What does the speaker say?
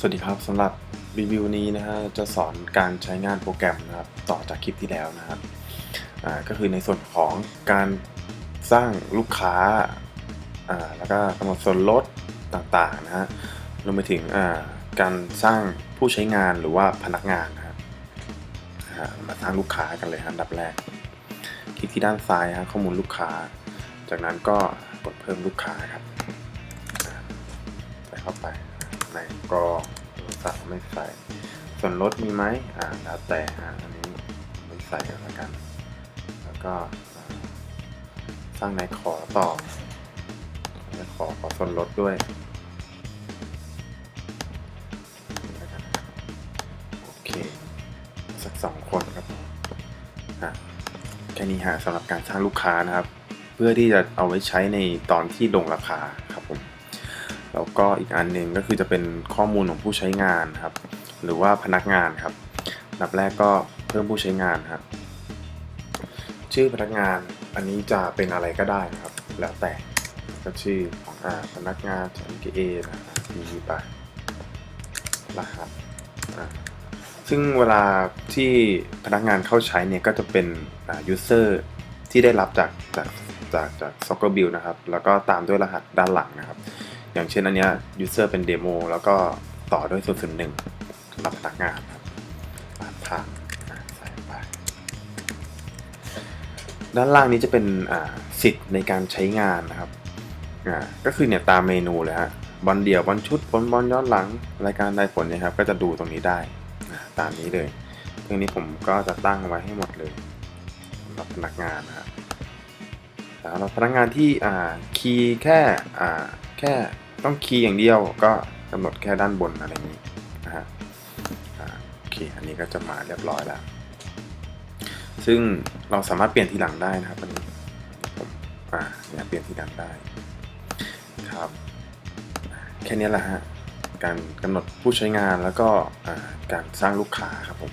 สวัสดีครับสำหรับรีวิวนี้นะฮะจะสอนการใช้งานโปรแกรมนะครับต่อจากคลิปที่แล้วนะครับก็คือในส่วนของการสร้างลูกค้าแล้วก็กำหนดส่วนลดต่างๆนะฮะรวมไปถึงการสร้างผู้ใช้งานหรือว่าพนักงานนะครับมาสร้างลูกค้ากันเลยฮะอันดับแรก คลิกที่ด้านซ้ายฮะข้อมูลลูกค้า จากนั้นก็กดเพิ่มลูกค้าครับอ่าใส่เข้าไป ในกรองใส่ไม่ใส่ ส่วนลดมีไหมอ่าแล้วแต่ฮะอันนี้ไม่ใส่กันละกัน แล้วก็สร้างในขอต่อในขอขอส่วนลดด้วยโอเค สักสองคนครับอะแค่นี้ฮะสำหรับการสร้างลูกค้านะครับ เพื่อที่จะเอาไว้ใช้ในตอนที่ลงราคาครับผม แล้วก็อีกอันหนึ่งก็คือจะเป็นข้อมูลของผู้ใช้งานครับ หรือว่าพนักงานครับนับแรกก็เพิ่มผู้ใช้งานครับ ชื่อพนักงานอันนี้จะเป็นอะไรก็ได้นะครับ แล้วแต่ก็ชื่อของอพนักงาน MKA นะครับมีไปรหัสซึ่งเวลาที่พนักงานเข้าใช้เนี่ยก็จะเป็นอ่า user ที่ได้รับจากจากจากจาก Soccer Build นะครับ แล้วก็ตามด้วยรหัสด้านหลังนะครับ อย่างเช่นอันเนี้ย user เป็นเดโมแล้วก็ต่อด้วย0 0 1สำหรับพนักงานครับผ่านทางใส่ไป ด้านล่างนี้จะเป็นสิทธิ์ในการใช้งานนะครับก็คือเนี่ยตามเมนูเลยฮะบอลเดี่ยวบอลชุดบอลบอลย้อนหลังรายการได้ผลนี่ยครับ ก็จะดูตรงนี้ได้ตามนี้เลยเครื่องนี้ผมก็จะตั้งไว้ให้หมดเลยสำหรับพนักงานนะครับสำหรับพนักงานที่คีย์แค่ แค่ต้องคีย์อย่างเดียวก็กำหนดแค่ด้านบนอะไรนี้นะฮะโอเคอันนี้ก็จะมาเรียบร้อยแล้ว ซึ่งเราสามารถเปลี่ยนทีหลังได้นะครับอันนี้ผมอ่าเนี่ยเปลี่ยนทีหลังได้ครับแค่นี้แหละฮะการกำหนดผู้ใช้งานแล้วก็การสร้างลูกค้าครับผม